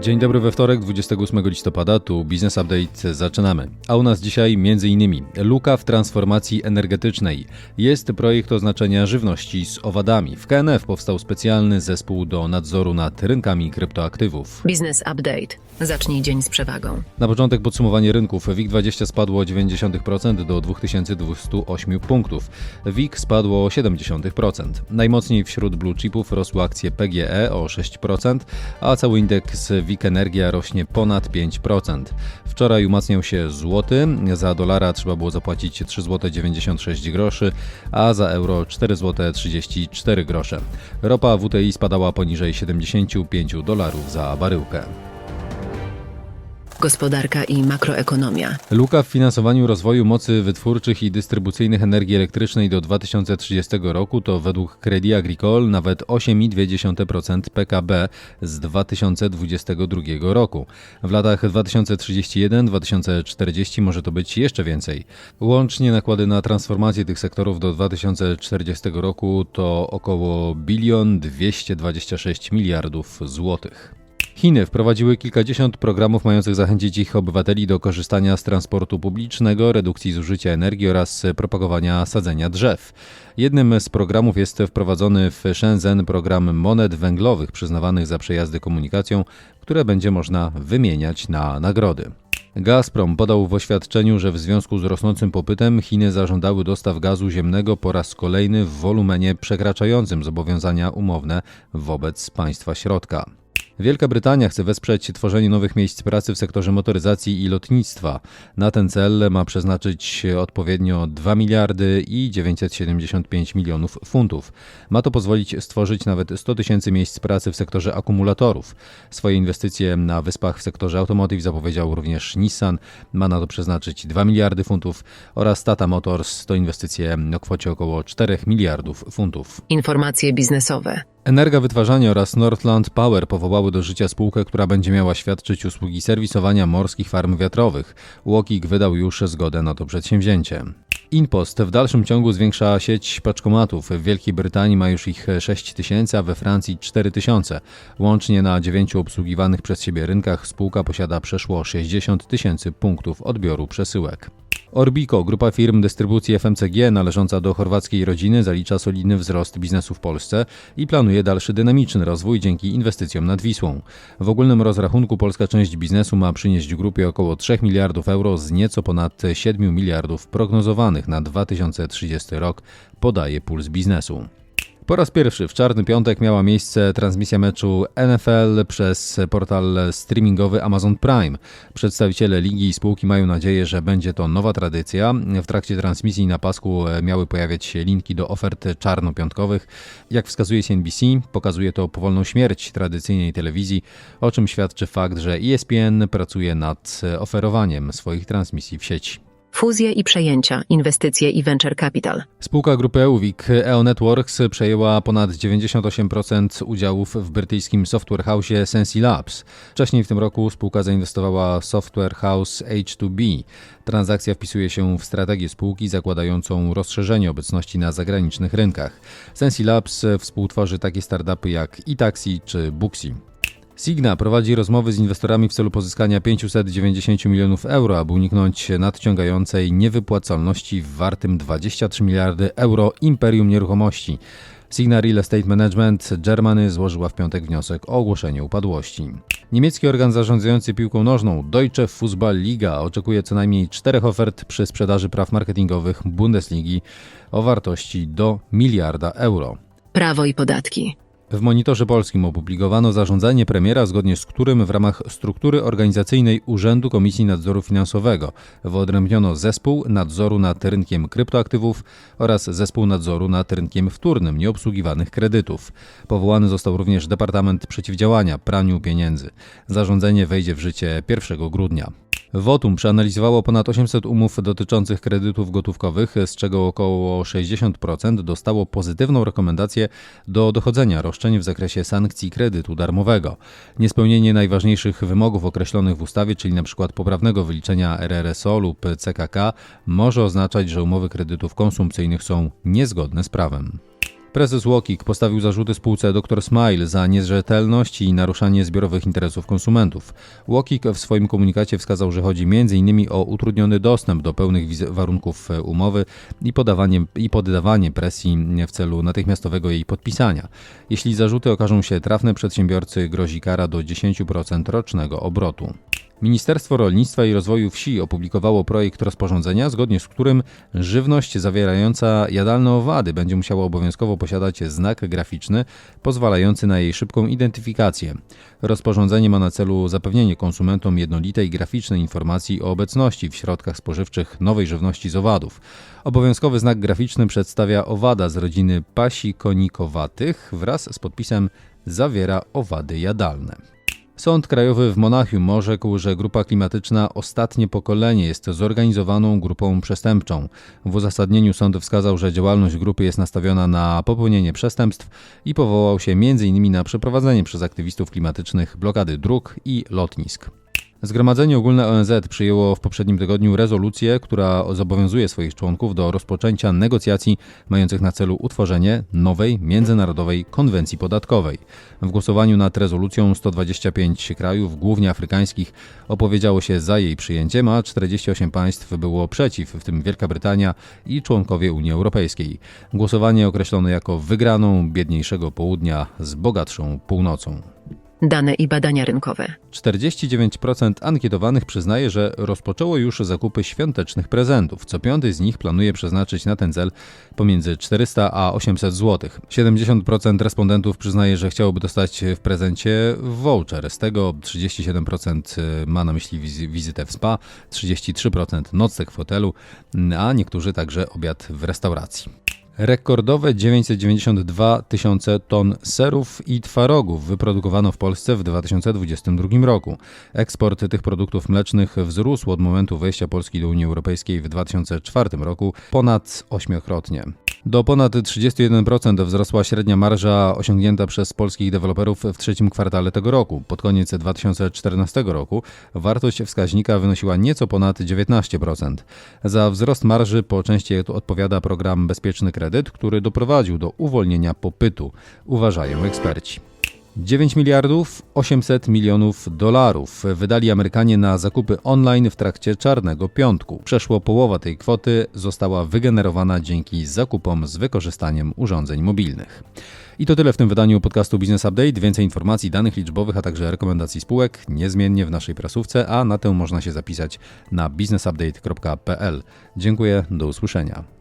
Dzień dobry we wtorek, 28 listopada, tu Business Update, zaczynamy. A u nas dzisiaj m.in. luka w transformacji energetycznej. Jest projekt oznaczenia żywności z owadami. W KNF powstał specjalny zespół do nadzoru nad rynkami kryptoaktywów. Business Update. Zacznij dzień z przewagą. Na początek podsumowanie rynków. WIG20 spadło o 0,9% do 2208 punktów. WIG spadło o 0,7%. Najmocniej wśród blue chipów rosły akcje PGE o 6%, a cały indeks WIG Energia rośnie ponad 5%. Wczoraj umacniał się złoty. Za dolara trzeba było zapłacić 3,96 zł, a za euro 4,34 zł. Ropa WTI spadała poniżej 75 dolarów za baryłkę. Gospodarka i makroekonomia. Luka w finansowaniu rozwoju mocy wytwórczych i dystrybucyjnych energii elektrycznej do 2030 roku to według Credit Agricole nawet 8,2% PKB z 2022 roku. W latach 2031-2040 może to być jeszcze więcej. Łącznie nakłady na transformację tych sektorów do 2040 roku to około bilion 226 miliardów złotych. Chiny wprowadziły kilkadziesiąt programów mających zachęcić ich obywateli do korzystania z transportu publicznego, redukcji zużycia energii oraz propagowania sadzenia drzew. Jednym z programów jest wprowadzony w Shenzhen program monet węglowych przyznawanych za przejazdy komunikacją, które będzie można wymieniać na nagrody. Gazprom podał w oświadczeniu, że w związku z rosnącym popytem Chiny zażądały dostaw gazu ziemnego po raz kolejny w wolumenie przekraczającym zobowiązania umowne wobec państwa środka. Wielka Brytania chce wesprzeć tworzenie nowych miejsc pracy w sektorze motoryzacji i lotnictwa. Na ten cel ma przeznaczyć odpowiednio 2 miliardy i 975 milionów funtów. Ma to pozwolić stworzyć nawet 100 tysięcy miejsc pracy w sektorze akumulatorów. Swoje inwestycje na wyspach w sektorze automotive zapowiedział również Nissan. Ma na to przeznaczyć 2 miliardy funtów oraz Tata Motors to inwestycje o kwocie około 4 miliardów funtów. Informacje biznesowe. Energa Wytwarzania oraz Northland Power powołały do życia spółkę, która będzie miała świadczyć usługi serwisowania morskich farm wiatrowych. Łokik wydał już zgodę na to przedsięwzięcie. Inpost w dalszym ciągu zwiększa sieć paczkomatów. W Wielkiej Brytanii ma już ich 6 tysięcy, a we Francji 4 tysiące. Łącznie na dziewięciu obsługiwanych przez siebie rynkach spółka posiada przeszło 60 tysięcy punktów odbioru przesyłek. Orbico, grupa firm dystrybucji FMCG należąca do chorwackiej rodziny, zalicza solidny wzrost biznesu w Polsce i planuje dalszy dynamiczny rozwój dzięki inwestycjom nad Wisłą. W ogólnym rozrachunku polska część biznesu ma przynieść grupie około 3 miliardów euro z nieco ponad 7 miliardów prognozowanych na 2030 rok, podaje Puls Biznesu. Po raz pierwszy w czarny piątek miała miejsce transmisja meczu NFL przez portal streamingowy Amazon Prime. Przedstawiciele ligi i spółki mają nadzieję, że będzie to nowa tradycja. W trakcie transmisji na pasku miały pojawiać się linki do ofert czarnopiątkowych. Jak wskazuje CNBC, pokazuje to powolną śmierć tradycyjnej telewizji, o czym świadczy fakt, że ESPN pracuje nad oferowaniem swoich transmisji w sieci. Fuzje i przejęcia, inwestycje i venture capital. Spółka grupy EUWIC EO Networks przejęła ponad 98% udziałów w brytyjskim software house Sensi Labs. Wcześniej w tym roku spółka zainwestowała w software house H2B. Transakcja wpisuje się w strategię spółki zakładającą rozszerzenie obecności na zagranicznych rynkach. Sensi Labs współtworzy takie startupy jak eTaxi czy Booksy. Signa prowadzi rozmowy z inwestorami w celu pozyskania 590 milionów euro, aby uniknąć nadciągającej niewypłacalności w wartym 23 miliardy euro imperium nieruchomości. Signa Real Estate Management Germany złożyła w piątek wniosek o ogłoszenie upadłości. Niemiecki organ zarządzający piłką nożną Deutsche Fußball Liga oczekuje co najmniej czterech ofert przy sprzedaży praw marketingowych Bundesligi o wartości do miliarda euro. Prawo i podatki. W monitorze polskim opublikowano zarządzenie premiera, zgodnie z którym w ramach struktury organizacyjnej Urzędu Komisji Nadzoru Finansowego wyodrębniono zespół nadzoru nad rynkiem kryptoaktywów oraz zespół nadzoru nad rynkiem wtórnym nieobsługiwanych kredytów. Powołany został również Departament Przeciwdziałania Praniu Pieniędzy. Zarządzenie wejdzie w życie 1 grudnia. Wotum przeanalizowało ponad 800 umów dotyczących kredytów gotówkowych, z czego około 60% dostało pozytywną rekomendację do dochodzenia roszczeń w zakresie sankcji kredytu darmowego. Niespełnienie najważniejszych wymogów określonych w ustawie, czyli np. poprawnego wyliczenia RRSO lub CKK, może oznaczać, że umowy kredytów konsumpcyjnych są niezgodne z prawem. Prezes Łokik postawił zarzuty spółce Dr Smile za nierzetelność i naruszanie zbiorowych interesów konsumentów. Łokik w swoim komunikacie wskazał, że chodzi m.in. o utrudniony dostęp do pełnych warunków e, umowy i, podawanie, i poddawanie presji w celu natychmiastowego jej podpisania. Jeśli zarzuty okażą się trafne, przedsiębiorcy grozi kara do 10% rocznego obrotu. Ministerstwo Rolnictwa i Rozwoju Wsi opublikowało projekt rozporządzenia, zgodnie z którym żywność zawierająca jadalne owady będzie musiała obowiązkowo posiadać znak graficzny pozwalający na jej szybką identyfikację. Rozporządzenie ma na celu zapewnienie konsumentom jednolitej graficznej informacji o obecności w środkach spożywczych nowej żywności z owadów. Obowiązkowy znak graficzny przedstawia owada z rodziny pasikonikowatych wraz z podpisem zawiera owady jadalne. Sąd Krajowy w Monachium orzekł, że grupa klimatyczna Ostatnie Pokolenie jest zorganizowaną grupą przestępczą. W uzasadnieniu sąd wskazał, że działalność grupy jest nastawiona na popełnienie przestępstw i powołał się m.in. na przeprowadzenie przez aktywistów klimatycznych blokady dróg i lotnisk. Zgromadzenie Ogólne ONZ przyjęło w poprzednim tygodniu rezolucję, która zobowiązuje swoich członków do rozpoczęcia negocjacji mających na celu utworzenie nowej międzynarodowej konwencji podatkowej. W głosowaniu nad rezolucją 125 krajów, głównie afrykańskich, opowiedziało się za jej przyjęciem, a 48 państw było przeciw, w tym Wielka Brytania i członkowie Unii Europejskiej. Głosowanie określono jako wygraną biedniejszego południa z bogatszą północą. Dane i badania rynkowe. 49% ankietowanych przyznaje, że rozpoczęło już zakupy świątecznych prezentów. Co piąty z nich planuje przeznaczyć na ten cel pomiędzy 400 a 800 zł. 70% respondentów przyznaje, że chciałoby dostać w prezencie voucher. Z tego 37% ma na myśli wizy- wizytę w spa, 33% nocleg w hotelu, a niektórzy także obiad w restauracji. Rekordowe 992 tysiące ton serów i twarogów wyprodukowano w Polsce w 2022 roku. Eksport tych produktów mlecznych wzrósł od momentu wejścia Polski do Unii Europejskiej w 2004 roku ponad ośmiokrotnie. Do ponad 31% wzrosła średnia marża osiągnięta przez polskich deweloperów w trzecim kwartale tego roku. Pod koniec 2014 roku wartość wskaźnika wynosiła nieco ponad 19%. Za wzrost marży po części odpowiada program Bezpieczny Kredyt, który doprowadził do uwolnienia popytu, uważają eksperci. 9 miliardów 800 milionów dolarów wydali Amerykanie na zakupy online w trakcie Czarnego Piątku. Przeszło połowa tej kwoty została wygenerowana dzięki zakupom z wykorzystaniem urządzeń mobilnych. I to tyle w tym wydaniu podcastu Business Update. Więcej informacji, danych liczbowych, a także rekomendacji spółek niezmiennie w naszej prasówce, a na tę można się zapisać na businessupdate.pl. Dziękuję, do usłyszenia.